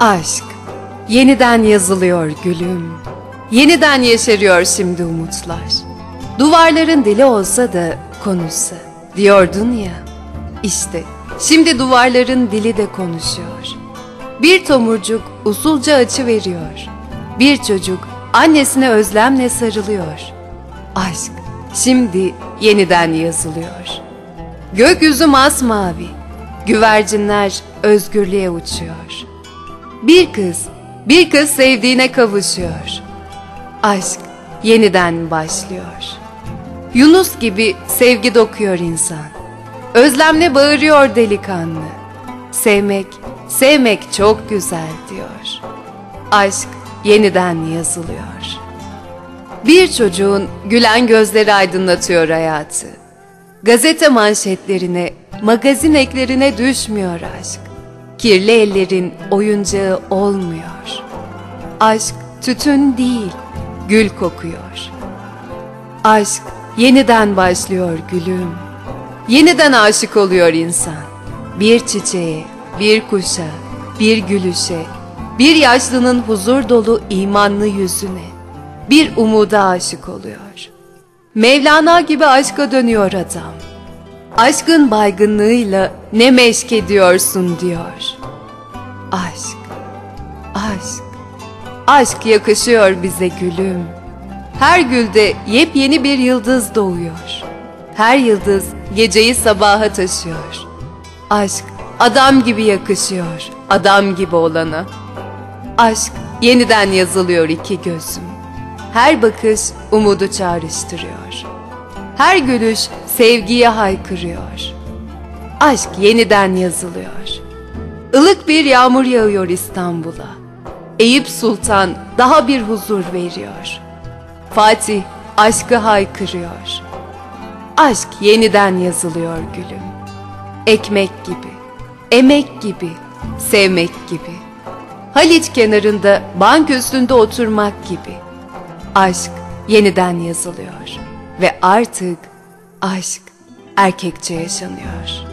Aşk yeniden yazılıyor gülüm. Yeniden yeşeriyor şimdi umutlar. Duvarların dili olsa da konuşsa diyordun ya. İşte şimdi duvarların dili de konuşuyor. Bir tomurcuk usulca açı veriyor. Bir çocuk annesine özlemle sarılıyor. Aşk şimdi yeniden yazılıyor. Gökyüzü masmavi, güvercinler özgürlüğe uçuyor. Bir kız, bir kız sevdiğine kavuşuyor. Aşk yeniden başlıyor. Yunus gibi sevgi dokuyor insan. Özlemle bağırıyor delikanlı. Sevmek, sevmek çok güzel diyor. Aşk yeniden yazılıyor. Bir çocuğun gülen gözleri aydınlatıyor hayatı. Gazete manşetlerine, magazin eklerine düşmüyor aşk. Kirli ellerin oyuncağı olmuyor. Aşk tütün değil, gül kokuyor. Aşk yeniden başlıyor gülüm. Yeniden aşık oluyor insan. Bir çiçeğe, bir kuşa, bir gülüşe, bir yaşlının huzur dolu imanlı yüzüne, bir umuda aşık oluyor. Mevlana gibi aşka dönüyor adam. Aşkın baygınlığıyla ne meşk ediyorsun diyor. Aşk, aşk, aşk yakışıyor bize gülüm. Her gülde yepyeni bir yıldız doğuyor. Her yıldız geceyi sabaha taşıyor. Aşk adam gibi yakışıyor, adam gibi olana. Aşk yeniden yazılıyor iki gözüm. Her bakış umudu çağrıştırıyor. Her gülüş sevgiye haykırıyor. Aşk yeniden yazılıyor. Ilık bir yağmur yağıyor İstanbul'a. Eyüp Sultan daha bir huzur veriyor. Fatih aşkı haykırıyor. Aşk yeniden yazılıyor gülüm. Ekmek gibi, emek gibi, sevmek gibi. Haliç kenarında bank üstünde oturmak gibi. Aşk yeniden yazılıyor ve artık aşk erkekçe yaşanıyor.''